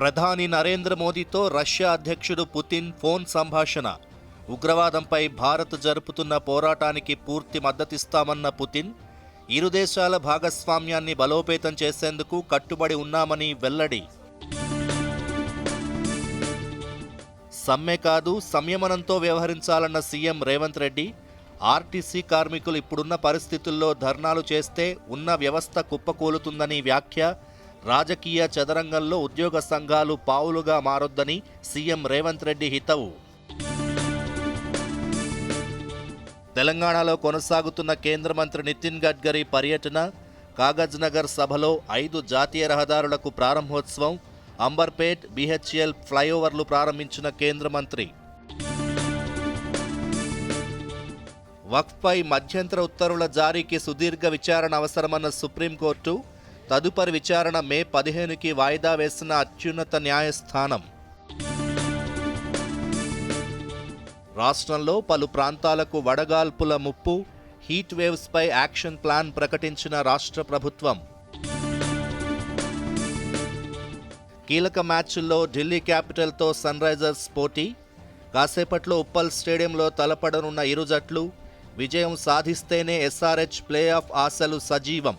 ప్రధాని నరేంద్ర మోదీతో రష్యా అధ్యక్షుడు పుతిన్ ఫోన్ సంభాషణ. ఉగ్రవాదంపై భారత్ జరుపుతున్న పోరాటానికి పూర్తి మద్దతిస్తామన్న పుతిన్ ఇరు దేశాల భాగస్వామ్యాన్ని బలోపేతం చేసేందుకు కట్టుబడి ఉన్నామని వెల్లడి. సమ్మె కాదు సంయమనంతో వ్యవహరించాలన్న సీఎం రేవంత్ రెడ్డి ఆర్టీసీ కార్మికులు ఇప్పుడున్న పరిస్థితుల్లో ధర్నాలు చేస్తే ఉన్న వ్యవస్థ కుప్పకూలుతుందని వ్యాఖ్య రాజకీయ చదరంగంలో ఉద్యోగ సంఘాలు పావులుగా మారొద్దని సీఎం రేవంత్ రెడ్డి హితవు. తెలంగాణలో కొనసాగుతున్న కేంద్ర మంత్రి నితిన్ గడ్కరీ పర్యటన కాగజ్నగర్ సభలో ఐదు జాతీయ రహదారులకు ప్రారంభోత్సవం అంబర్పేట్ బిహెచ్ఎల్ ఫ్లైఓవర్లు ప్రారంభించిన కేంద్ర మంత్రి. వక్ఫ్పై మధ్యంతర ఉత్తర్వుల జారీకి సుదీర్ఘ విచారణ అవసరమన్న సుప్రీంకోర్టు తదుపరి విచారణ మే పదిహేనుకి వాయిదా వేసిన అత్యున్నత న్యాయస్థానం. రాష్ట్రంలో పలు ప్రాంతాలకు వడగాల్పుల ముప్పు హీట్ వేవ్స్పై యాక్షన్ ప్లాన్ ప్రకటించిన రాష్ట్ర ప్రభుత్వం. కీలక మ్యాచ్ల్లో ఢిల్లీ క్యాపిటల్తో సన్ రైజర్స్ పోటీ. కాసేపట్లో ఉప్పల్ స్టేడియంలో తలపడనున్న ఇరు జట్లు విజయం సాధిస్తేనే ఎస్ఆర్హెచ్ ప్లే ఆఫ్ ఆశలు సజీవం.